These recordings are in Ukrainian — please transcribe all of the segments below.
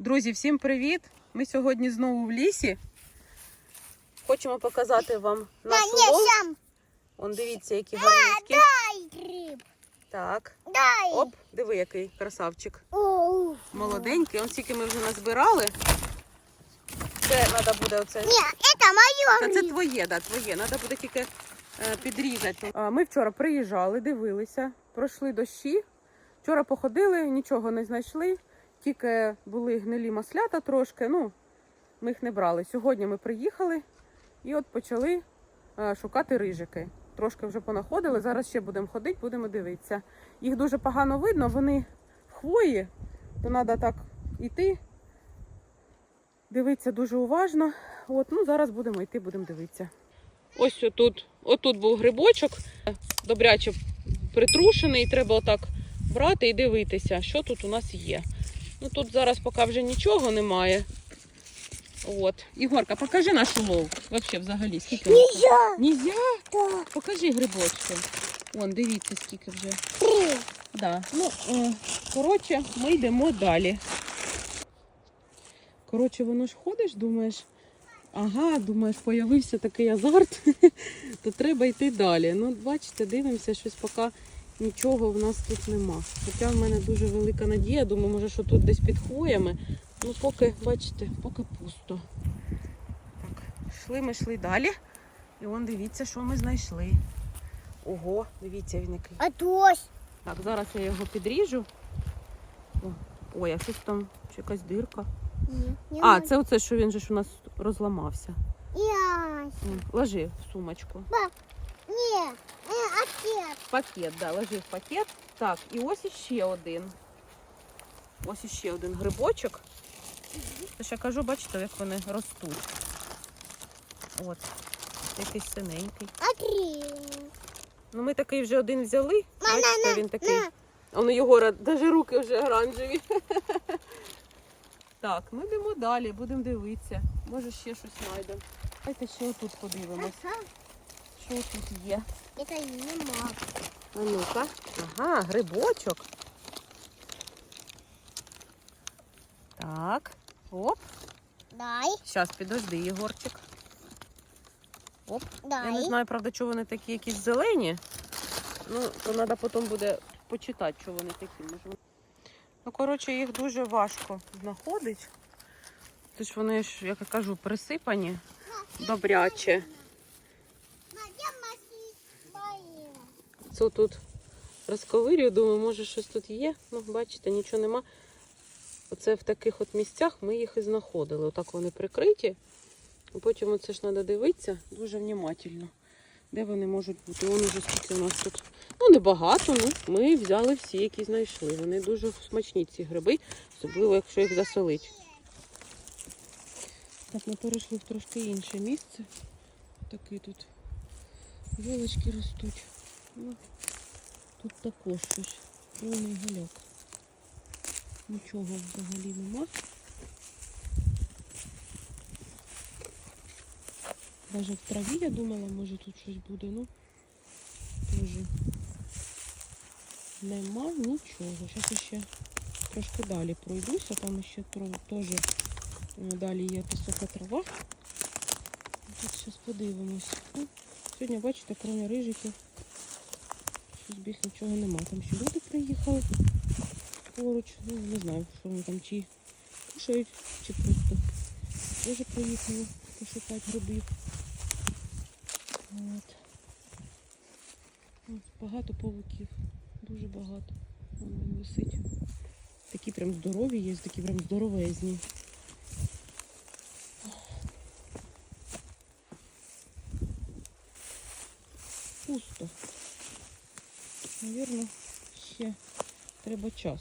Друзі, всім привіт! Ми сьогодні знову в лісі. Хочемо показати вам наш сам. Он дивіться, які гарненькі. Дай гриб. Так. Оп, диви, який красавчик. Молоденький. Он скільки ми вже назбирали. Це треба буде оце. Не, это мое. Та це твоє, да, твоє. Треба буде тільки е, підрізати. А, Ми вчора приїжджали, дивилися, пройшли дощі. Вчора походили, нічого не знайшли. Тільки були гнилі маслята трошки. Ну, ми їх не брали. Сьогодні ми приїхали і от почали е, шукати рижики. Трошки вже понаходили. Зараз ще будемо ходити, будемо дивитися. Їх дуже погано видно, вони в хвої, то треба так іти. Дивитися дуже уважно. От, ну зараз будемо йти, будемо дивитися. Ось отут, отут був грибочок, добряче притрушений, треба отак брати і дивитися, що тут у нас є. Ну тут зараз поки вже нічого немає. От. Ігорка, покажи наш улов. Вообще взагалі, скільки? Нельзя. Нельзя? Да. Покажи грибочки. Вон, дивіться, скільки вже. Три. Да. Ну, е, коротше, ми йдемо далі. Коротше, воно ж ходиш, думаєш, ага, думаєш, появився такий азарт, то треба йти далі. Ну, бачите, дивимося, щось поки нічого в нас тут нема. Хоча в мене дуже велика надія, думаю, може, що тут десь під хвоями. Ну, поки, бачите, поки пусто. Так, йшли ми йшли далі. І вон дивіться, що ми знайшли. Ого, дивіться, він який. А дождь. Так, зараз я його підріжу. Ой, а щось там чи якась дирка. Не А, це оце, що він же ж у нас розламався. Ложи в сумочку. Не, э, В пакет, да, ложи в пакет. Так, і ось іще один. Ось іще один грибочок. Тож я кажу, бачите, як вони ростуть. От, якийсь синенький. Отри. Ну, ми такий вже один взяли. Бачите, на, він такий. на. А у Єгора навіть руки вже оранжеві. Так, ми йдемо далі, будемо дивитися. Може ще щось знайдемо. Давайте ще отут подивимось, що тут є. Это нема. А ну-ка. Ага, грибочок. Так. Оп. Дай. Зараз підожди, Єгорчик. Оп. Я не знаю, правда, чого вони такі якісь зелені. Ну, то треба потім буде почитати, що вони такі. Може, Ну, коротше, їх дуже важко знаходити. Тож вони ж, як я кажу, присипані добряче. Це тут розковирюю, думаю, може щось тут є. Ну, бачите, нічого нема. Оце в таких от місцях ми їх і знаходили. Отак вони прикриті. Потім оце ж треба дивитися дуже внимательно, де вони можуть бути. Вони вже скільки у нас тут. Ну, небагато, ну ми взяли всі, які знайшли. Вони дуже смачні, ці гриби, особливо, якщо їх засолить. Так, ми перейшли в трошки інше місце. Такі тут Вилочки ростуть. Тут також щось. Повний галяк. Нічого взагалі нема. Даже в траві я думала, може тут щось буде, ну теж нема нічого. Зараз ще трошки далі пройдуся, там ще теж е, далі є висока трава. Тут зараз подивимось. Ну, Сьогодні, бачите, крім рижиків, щось більш нічого нема. Там ще люди приїхали поруч. Ну, не знаю, що вони там чи кушають, чи просто теж приїхали пошукати грибів. От. Ось Багато павуків. Дуже багато. Він висить. Такі прям здорові є, такі прям здоровезні. Пусто. Навірно, ще треба час,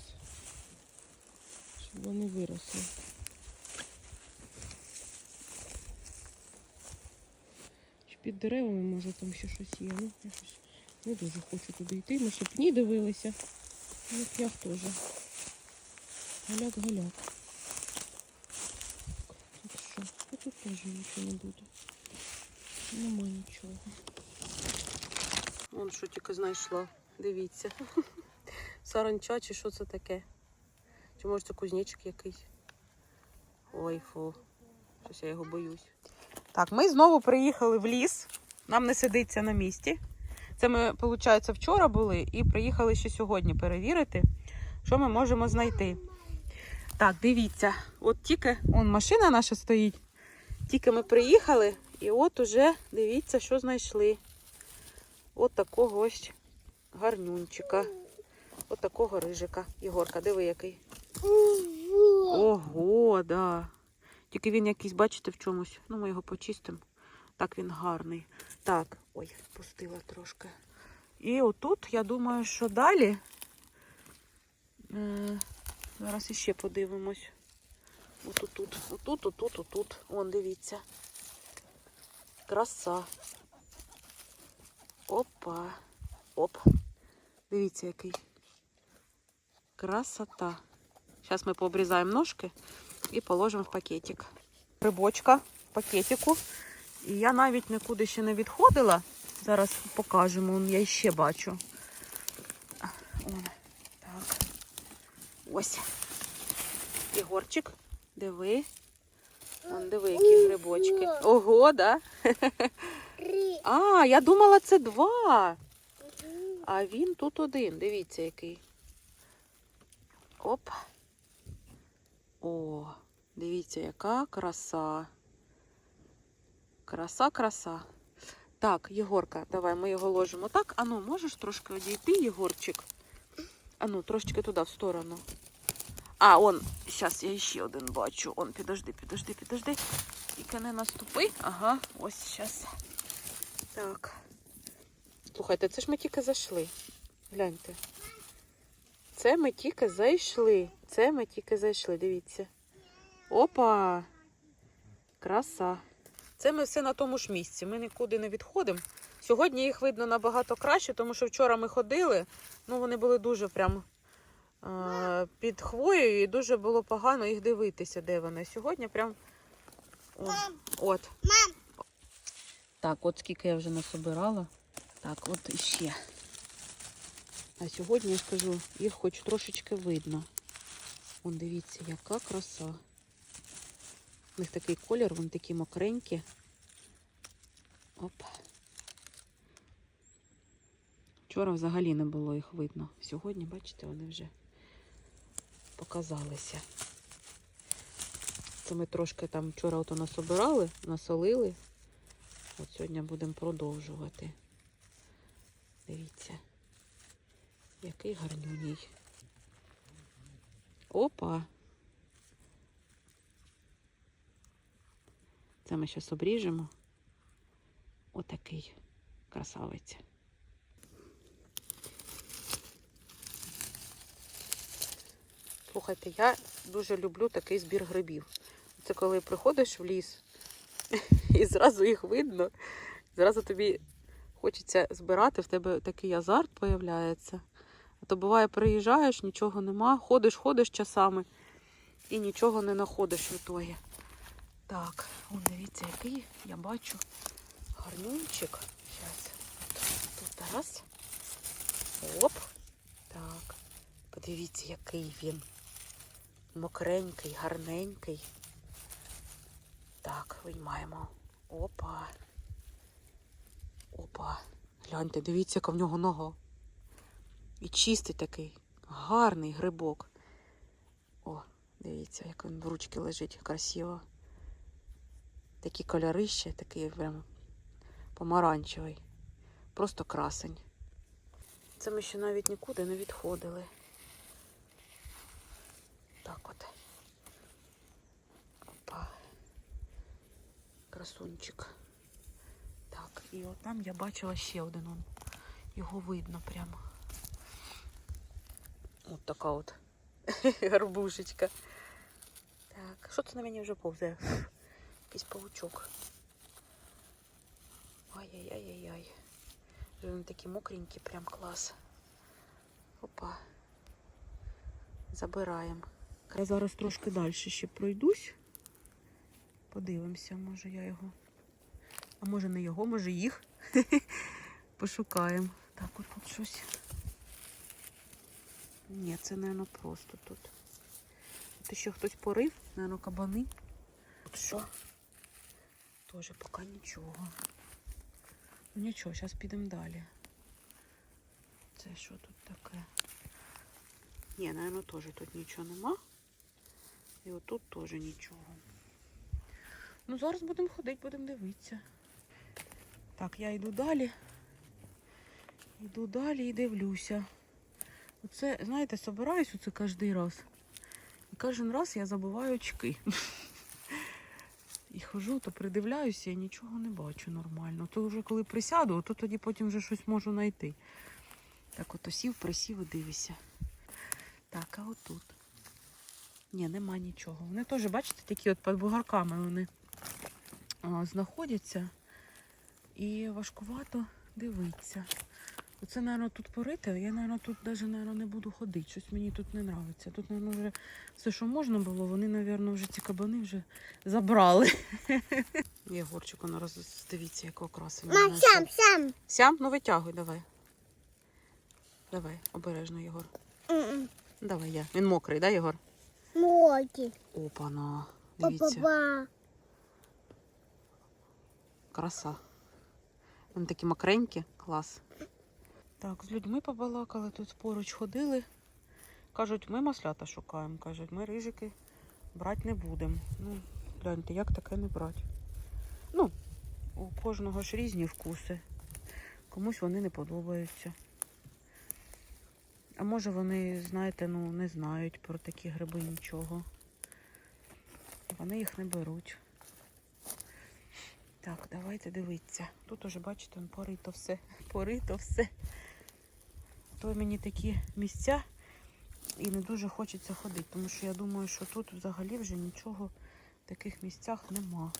щоб вони виросли. Чи під деревами, може, там ще щось є. Ну, я щось не дуже хочу туди йти. Ми ще пні дивилися. Ну, я теж. Галяк-галяк. Тут що? А тут теж нічого не буде. Нема нічого. Вон що тільки знайшла. Дивіться. Саранча чи що це таке? Чи може це кузнечик якийсь? Ой, фу. Щось я його боюсь. Так, ми знову приїхали в ліс. Нам не сидиться на місці. Це ми, виходить, вчора були і приїхали ще сьогодні перевірити, що ми можемо знайти. Так, дивіться, от тільки он машина наша стоїть. Тільки ми приїхали, і от уже дивіться, що знайшли. От такого ось гарнюнчика. От такого рижика. Ігорка, диви який. Ого, да. Тільки він якийсь, бачите, в чомусь. Ну, ми його почистимо. Так він гарний. Так, ой, пустила трошки. І отут, я думаю, що далі. Е, зараз іще подивимось. Отут, отут, отут, отут, отут. Вон, дивіться. Краса. Опа. Оп. Дивіться, який. Красота. Зараз ми пообрізаємо ножки і положимо в пакетик. Рибочка в пакетику. І я навіть нікуди ще не відходила. Зараз покажемо, он я ще бачу. Он. Так. Ось. Ігорчик, диви. Вон, диви, які грибочки. Ого, да? А, я думала, це два. А він тут один. Дивіться, який. Оп. О, дивіться, яка краса. Краса, краса. Так, Єгорка, давай ми його ложимо так. Ану, можеш трошки одійти, Єгорчик? Ану, трошечки туди, в сторону. А, он, зараз я ще один бачу. Он, підожди, підожди, підожди. Тільки не наступи. Ага, ось зараз. Так. Слухайте, це ж ми тільки зайшли. Гляньте. Це ми тільки зайшли. Це ми тільки зайшли, дивіться. Опа! Краса. Це ми все на тому ж місці. Ми нікуди не відходимо. Сьогодні їх видно набагато краще, тому що вчора ми ходили, ну вони були дуже прям е, під хвоєю і дуже було погано їх дивитися, де вони. Сьогодні прям. О, от. Мам. Так, от скільки я вже насобирала. Так, от іще. А сьогодні я скажу, їх хоч трошечки видно. Вон дивіться, яка краса. У них такий колір, вони такі мокренькі. Оп. Вчора взагалі не було їх видно. Сьогодні, бачите, вони вже показалися. Це ми трошки там вчора ото насобирали, насолили. От сьогодні будемо продовжувати. Дивіться, який гарнюній. Опа. Це ми зараз обріжемо. Отакий красавець. Слухайте, я дуже люблю такий збір грибів. Це коли приходиш в ліс і зразу їх видно, зразу тобі хочеться збирати, в тебе такий азарт появляється. То буває, приїжджаєш, нічого нема, ходиш, ходиш часами і нічого не знаходиш в. Так, он дивіться, який я бачу гарнюнчик. Зараз. Тут раз. Оп. Так. Подивіться, який він. Мокренький, гарненький. Так, виймаємо. Опа. Опа. Гляньте, дивіться, яка в нього нога. І чистий такий. Гарний грибок. О, дивіться, як він в ручки лежить красиво. Такі кольори ще, такий прям помаранчевий. Просто красень. Це ми ще навіть нікуди не відходили. Так от. Опа. Красунчик. Так, і от там я бачила ще один. Його видно прямо. От така от гарбушечка. Так, що це на мені вже повзає? Якийсь паучок. Ай-яй-яй-яй-яй. Вони такі мокренькі, прям клас. Опа. Забираємо. Я зараз трошки далі ще пройдусь. Подивимося, може я його. А може не його, може їх. Пошукаємо. Так, от тут щось. Ні, це, мабуть, просто тут. Тут ще хтось порив, мабуть, кабани. тут що? Тоже поки нічого. Ну нічого, зараз підемо далі. Це що тут таке? Ні, напевно, теж тут нічого нема. І отут теж нічого. Ну, зараз будемо ходити, будемо дивитися. Так, я йду далі. Йду далі і дивлюся. Оце, знаєте, собираюсь оце кожен раз. І кожен раз я забуваю очки. І хожу, то придивляюся і нічого не бачу нормально. То вже коли присяду, то тоді потім вже щось можу знайти. Так от сів, присів і дивишся. Так, а отут. Ні, нема нічого. Вони теж, бачите, такі от під бугарками вони а, знаходяться. І важкувато дивитися. Оце, мабуть, тут порите. Я, мабуть, тут навіть не буду ходити. Щось мені тут не подобається. Тут, мабуть, вже все, що можна було, вони, мабуть, вже ці кабани вже забрали. Єгорчик, воно роз... дивіться, якого красивого. Мам, сам, сам. Сям, ну витягуй, давай. Давай, обережно, Єгор. М-м. Давай я. Він мокрий, да, Єгор? Моки. Опана. Дивіться, Па-па-па. краса. Вони такі мокренькі, клас. Так, з людьми побалакали, тут поруч ходили. Кажуть, ми маслята шукаємо. Кажуть, ми рижики брати не будемо. Ну, гляньте, як таке не брати. Ну, у кожного ж різні вкуси. Комусь вони не подобаються. А може вони, знаєте, ну не знають про такі гриби нічого. Вони їх не беруть. Так, давайте дивитися. Тут уже, бачите, порито все. Порито все. То мені такі місця і не дуже хочеться ходити, тому що я думаю, що тут взагалі вже нічого в таких місцях нема.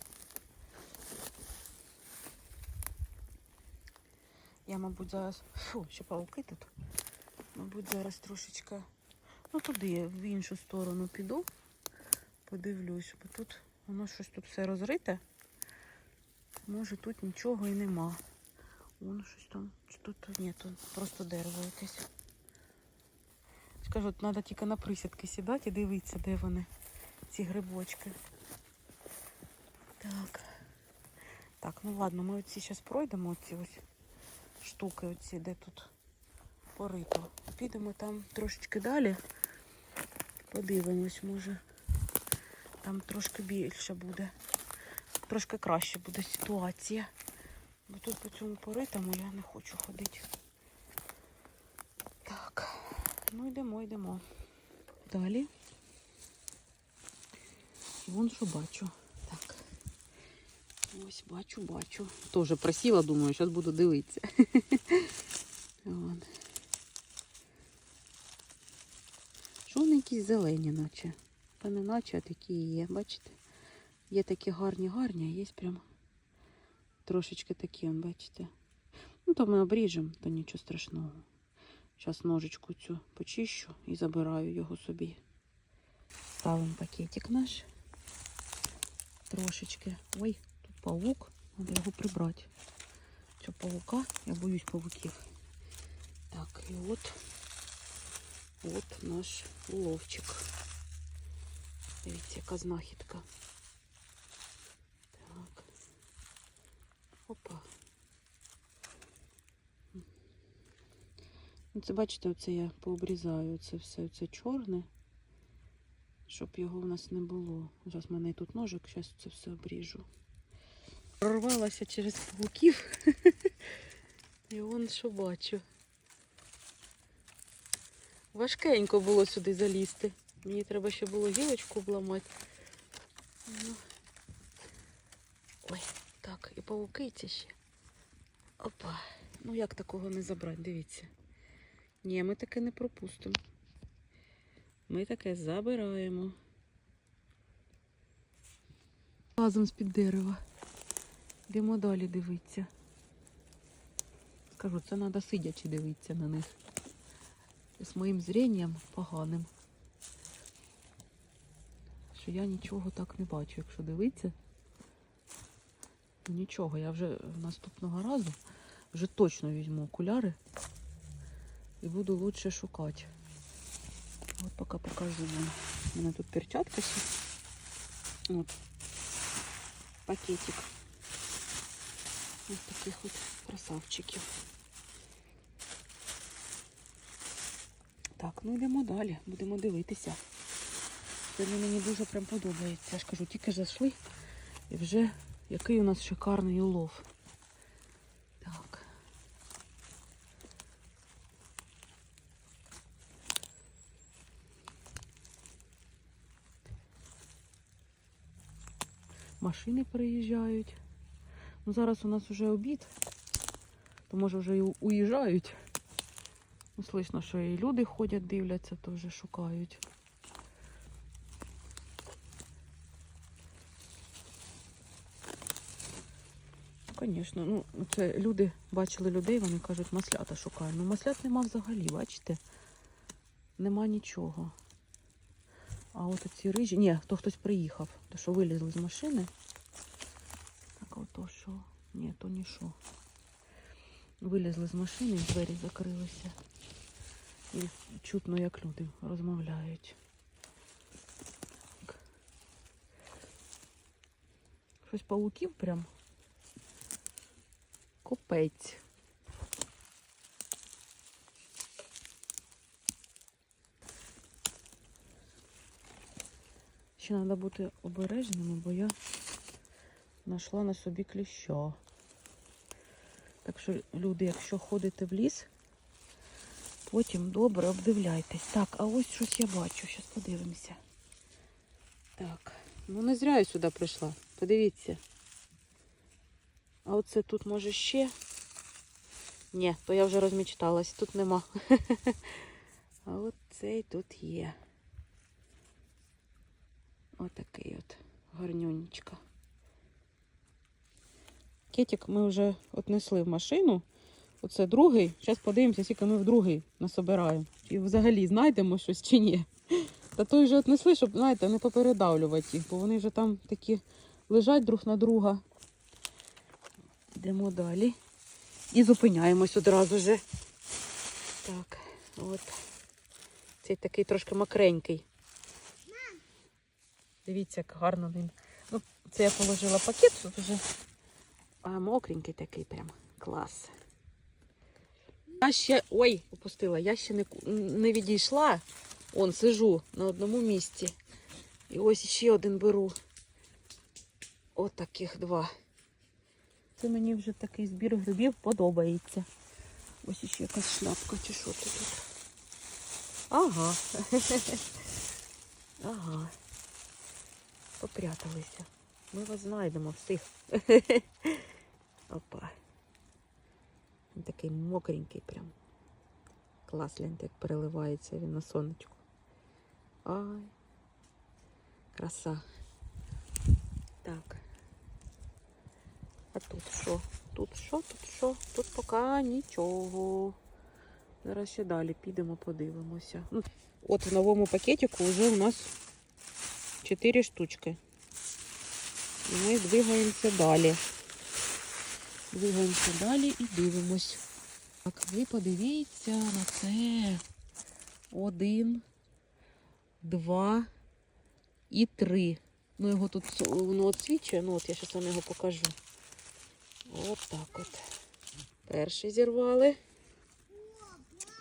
Я, мабуть, зараз. Фу, ще пауки тут. Мабуть, зараз трошечки. Ну, туди, в іншу сторону піду. Подивлюсь, бо тут воно щось тут все розрите. Може тут нічого і нема. Воно щось там. Чи тут ні, тут просто дерево якесь. Скажу, треба тільки на присідки сідати і дивитися, де вони, ці грибочки. Так. Так, ну ладно, ми оці зараз пройдемо, оці ось штуки, оці, де тут порито. Підемо там трошечки далі. Подивимось, може. Там трошки більше буде. Трошки краще буде ситуація. Бо тут по цьому поритому я не хочу ходити. Так, ну йдемо, йдемо. Далі. Вон що бачу. Так. Ось бачу, бачу. Тоже просіла, думаю, зараз буду дивитися. Що вони якісь зелені, наче? Та не наче, а такі є, бачите? Є такі гарні, гарні, а є прям трошечки такі, бачите. Ну, то ми обріжемо, то нічого страшного. Зараз ножичку цю почищу і забираю його собі. Ставимо пакетик наш. Трошечки. Ой, тут павук. Треба його прибрати. Цього павука, я боюсь павуків. Так, і от, от наш уловчик. Дивіться, яка знахідка. Так. Опа. Ну, Це бачите, оце я пообрізаю це все, це чорне, щоб його в нас не було. Зараз в мене тут ножик, зараз це все обріжу. Прорвалася через павуків. І вон що бачу. Важкенько було сюди залізти. Мені треба ще було гілочку обламати. Ну. Ой, так, і павуки ці ще. Опа. Ну як такого не забрати, дивіться. Ні, ми таке не пропустимо. Ми таке забираємо. Разом з-під дерева. Йдемо далі дивитися. Скажу, це треба сидячи дивитися на них. З моїм зрінням поганим. Що я нічого так не бачу, якщо дивитися. Нічого, я вже наступного разу вже точно візьму окуляри і буду лучше шукати. От поки покажу вам. У мене тут перчатка. От. пакетик. Ось таких от красавчиків. Так, ну йдемо далі, будемо дивитися. Сьогодні мені дуже прям подобається. Я ж кажу, тільки зайшли і вже який у нас шикарний улов. Так. Машини приїжджають. Ну, зараз у нас вже обід, то може вже і уїжджають. Ну, слышно, що і люди ходять, дивляться, теж шукають. Звісно, ну це люди бачили людей, вони кажуть, маслята шукаємо. Ну маслят нема взагалі, бачите? Нема нічого. А от ці рижі. Ні, то хтось приїхав, то що вилізли з машини. Так, а то що? Ні, то не що. Вилізли з машини, і двері закрилися. І чутно, як люди розмовляють. Щось пауків прям. Копець. Ще треба бути обережними, бо я знайшла на собі кліща. Так що, люди, якщо ходите в ліс, потім добре обдивляйтесь. Так, а ось щось я бачу, зараз подивимося. Так, ну не зря я сюди прийшла. Подивіться. А оце тут може ще. Ні, то я вже розмічталась, тут нема. А от цей тут є. Отакий от гарнюнечка. Кетик ми вже отнесли в машину. Оце другий. Зараз подивимося, скільки ми в другий насобираємо. І взагалі знайдемо щось чи ні. Та той вже отнесли, щоб, знаєте, не попередавлювати їх, бо вони вже там такі лежать друг на друга. Йдемо далі. І зупиняємось одразу же. Так, от. Цей такий трошки макренький. Дивіться, як гарно він. Ну, це я положила пакет, тут вже а мокренький такий прям. Клас. Я ще. Ой, опустила, я ще не, не відійшла. Он сижу на одному місці. І ось ще один беру. От таких два. Це мені вже такий збір грибів подобається. Ось ще якась шляпка чи що тут. Ага. Ага. Попряталися. Ми вас знайдемо всіх. Опа. Він такий мокренький прям. Клас, гляньте, як переливається він на сонечку. Ай. Краса. Так. А тут що? Тут що? Тут що? Тут поки нічого. Зараз ще далі підемо, подивимося. Ну, От в новому пакетику вже у нас 4 штучки. І ми двигаємося далі. Двигаємося далі і дивимось. Так, ви подивіться на це. Один, два і три. Ну, його тут воно освічує, ну от я зараз вам його покажу. От так от. Перший зірвали.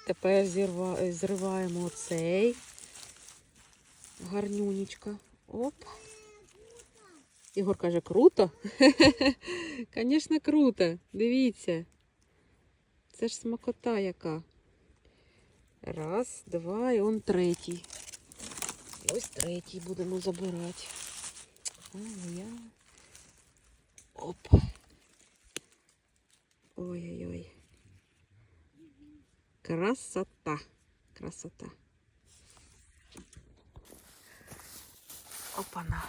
Тепер зірва... зриваємо оцей. Гарнюнечка. Оп. Ігор каже, круто. Звісно, круто. Дивіться. Це ж смакота яка. Раз, два, і он третій. Ось третій будемо забирати. Оп. Ой-ой-ой. Красота. Красота. Опана.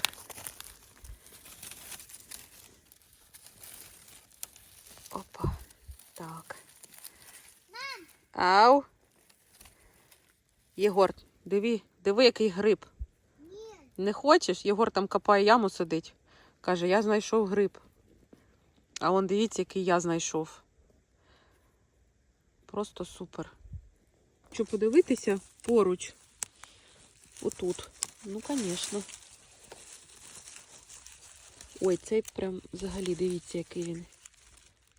Опа. Так. Ау. Єгор, диви, диви, який гриб. Не хочеш? Єгор там копає яму сидить. Каже, я знайшов гриб. А он дивіться, який я знайшов. Просто супер. Хочу подивитися поруч. Отут. Ну, звісно. Ой, цей прям взагалі дивіться, який він.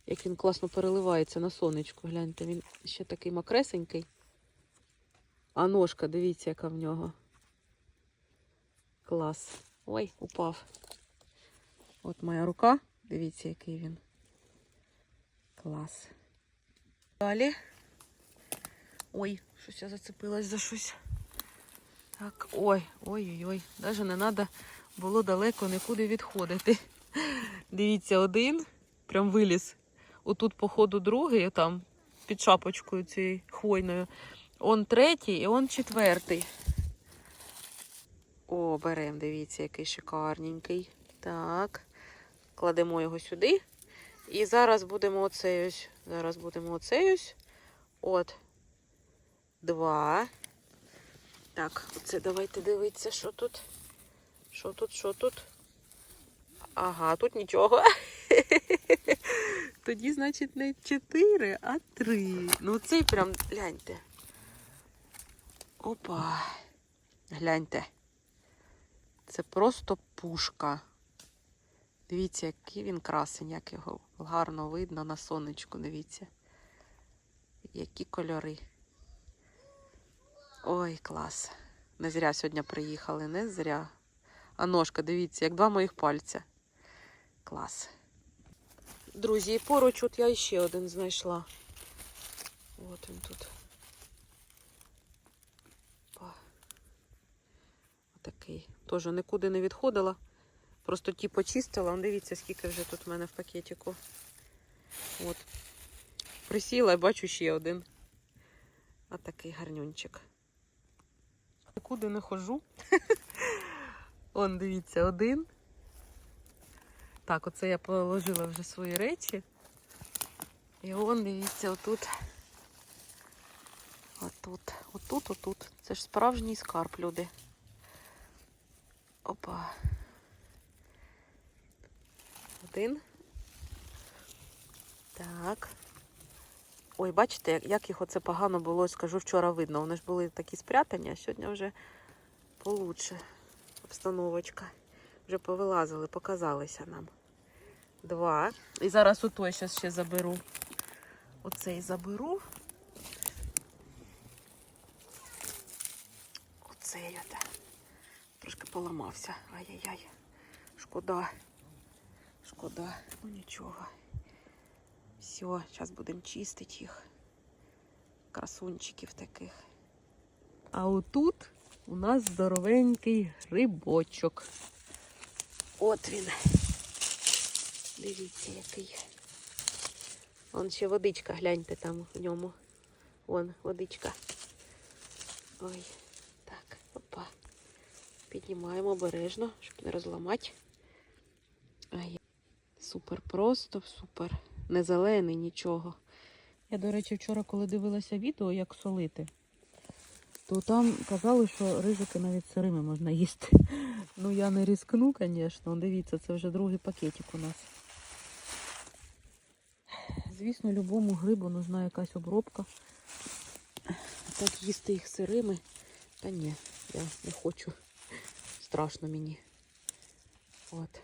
Як він класно переливається на сонечку. Гляньте, він ще такий макресенький. А ножка, дивіться, яка в нього. Клас. Ой, упав. От моя рука. Дивіться, який він. Клас. Далі. Ой, щось я зацепилась за щось. Так, ой, ой-ой-ой. Навіть не треба було далеко нікуди відходити. Дивіться, один прям виліз. Отут, походу, другий, там, під шапочкою цією хвойною. Он третій і он четвертий. О, берем, дивіться, який шикарненький. Так. Кладемо його сюди. І зараз будемо оцей. Зараз будемо оцей. От. Два. Так, оце давайте дивитися, що тут. Що тут, що тут? Ага, тут нічого. Тоді, значить, не чотири, а три. Ну, цей прям, гляньте. Опа. Гляньте. Це просто пушка. Дивіться, який він красень, як його гарно видно на сонечку. Дивіться. Які кольори. Ой, клас. Не зря сьогодні приїхали, не зря. А ножка, дивіться, як два моїх пальця. Клас. Друзі, і поруч от я ще один знайшла. От він тут. Отакий. Теж нікуди не відходила. Просто ті почистила. Дивіться, скільки вже тут в мене в пакетику. От. Присіла і бачу ще один. А такий гарнюнчик. Нікуди не хожу. Он, дивіться, один. Так, оце я положила вже свої речі. І он, дивіться, отут. Отут, отут, отут. Це ж справжній скарб, люди. Опа. Один. Так. Ой, бачите, як- їх оце погано було, скажу, вчора видно. Вони ж були такі спрятані, а сьогодні вже получше обстановочка. Вже повилазили, показалися нам. Два. І зараз отой зараз ще заберу. Оцей заберу. Оцей от. Трошки поламався. Ай-яй-яй. Шкода. Шкода. Ну нічого. Все, зараз будемо чистити їх. Красунчиків таких. А отут у нас здоровенький грибочок. От він. Дивіться, який. Вон ще водичка, гляньте там в ньому. Вон водичка. Ой, так, опа. Піднімаємо обережно, щоб не розламати. Ай, супер просто, супер. Не зелений, нічого. Я, до речі, вчора, коли дивилася відео, як солити, то там казали, що рижики навіть сирими можна їсти. Ну я не ризикну, звісно. Дивіться, це вже другий пакетик у нас. Звісно, любому грибу нужна якась обробка. Так їсти їх сирими. Та ні, я не хочу. Страшно мені. От.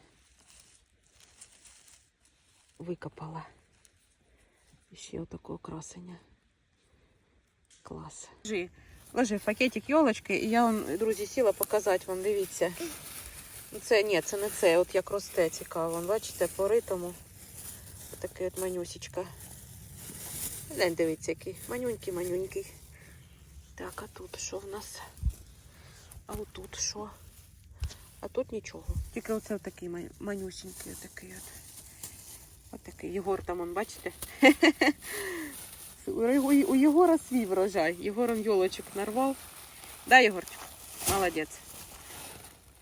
Викопала. І ще отакого красення. Клас. В пакетик йолочки, і я вам, друзі, сіла показати вам, дивіться. Ну, Це ні, це не це. От як росте цікаво. Бачите, по ритому. Отакий от манюсічка. Глянь, дивіться, який. Манюнький, манюнький. Так, а тут що в нас? А отут що? А тут нічого. Тільки оце такий манюсінький, отакий от. Отакий. Єгор там, он, бачите? У Єгора свій врожай. Єгором йолочок нарвав. Да, Єгорчик? Молодець.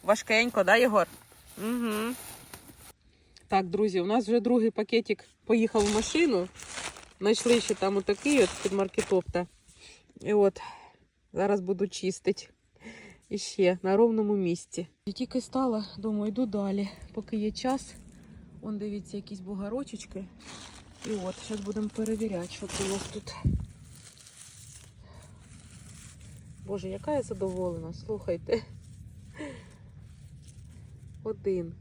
Важкенько, да, Єгор? Угу. Так, друзі, у нас вже другий пакетик поїхав в машину. Знайшли ще там отакий от під маркетопта. І от зараз буду чистити. І ще на ровному місці. Я тільки стала, думаю, йду далі, поки є час. Вон дивіться, якісь бугарочечки. І от, зараз будемо перевіряти, що у нас тут. Боже, яка я задоволена, слухайте. Один.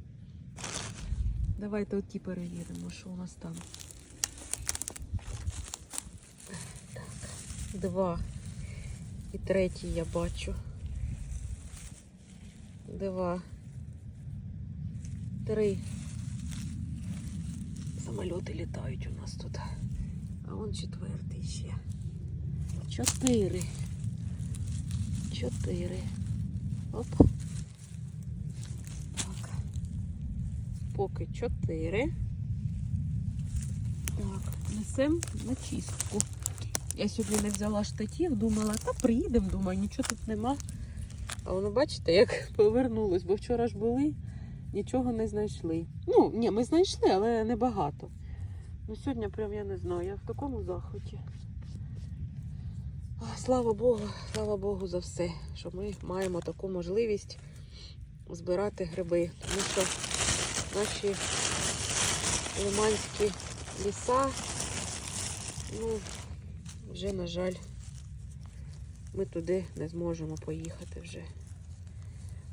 Давайте оті перевіримо, що у нас там. Так, два. І третій я бачу. Два. Три. Самольоти літають у нас тут. А он четвертий ще. Чотири. Чотири. Оп. Так. Поки чотири. Так, несемо на чистку. Я сьогодні не взяла штатів, думала, та приїдемо, думаю, нічого тут нема. А воно, бачите, як повернулось, бо вчора ж були, нічого не знайшли. Ну, ні, ми знайшли, але небагато. Ну, сьогодні прям я не знаю, я в такому захваті. А, Слава Богу, слава Богу за все, що ми маємо таку можливість збирати гриби. Тому що наші лиманські ліса, ну, вже, на жаль, ми туди не зможемо поїхати вже.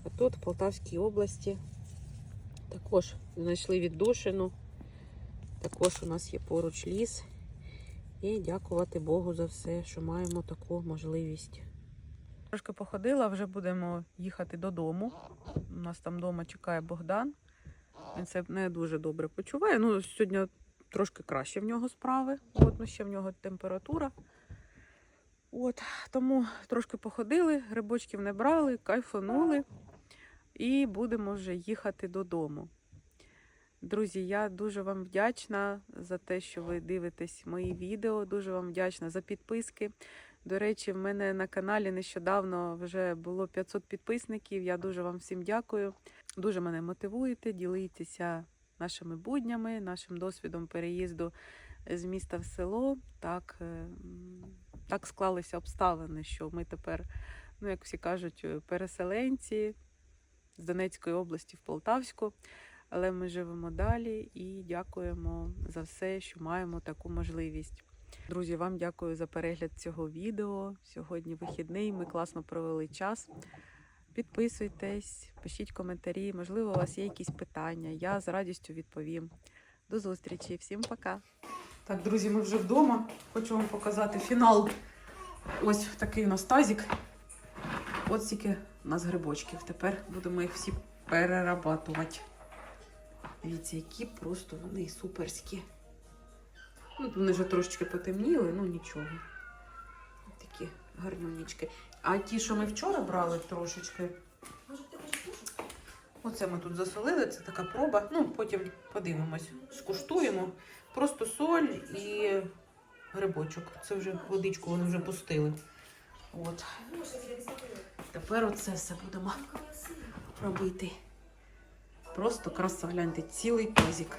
А тут, в Полтавській області, також знайшли віддушину. Також у нас є поруч ліс. І дякувати Богу за все, що маємо таку можливість. Трошки походила, вже будемо їхати додому. У нас там вдома чекає Богдан. Він себе не дуже добре почуває. Ну, сьогодні трошки краще в нього справи. От, ну, ще в нього температура. От, тому трошки походили, грибочків не брали, кайфанули. І будемо вже їхати додому. Друзі, я дуже вам вдячна за те, що ви дивитесь мої відео. Дуже вам вдячна за підписки. До речі, в мене на каналі нещодавно вже було 500 підписників. Я дуже вам всім дякую. Дуже мене мотивуєте, ділитеся нашими буднями, нашим досвідом переїзду з міста в село. Так, е, так склалися обставини, що ми тепер, ну як всі кажуть, переселенці з Донецької області в Полтавську. Але ми живемо далі і дякуємо за все, що маємо таку можливість. Друзі, вам дякую за перегляд цього відео. Сьогодні вихідний. Ми класно провели час. Підписуйтесь, пишіть коментарі. Можливо, у вас є якісь питання. Я з радістю відповім. До зустрічі, всім пока. Так, друзі, ми вже вдома. Хочу вам показати фінал. Ось такий у нас тазик. От стільки у нас грибочків. Тепер будемо їх всі перерабатувати. Дивіться, які просто вони суперські. Ну, вони вже трошечки потемніли, ну нічого. Такі гарнюнічки. А ті, що ми вчора брали трошечки. Оце ми тут засолили, це така проба. Ну, потім подивимось, скуштуємо. Просто соль і грибочок. Це вже водичку вони вже пустили. От. Тепер оце все будемо робити. Просто краса, гляньте, цілий тазик.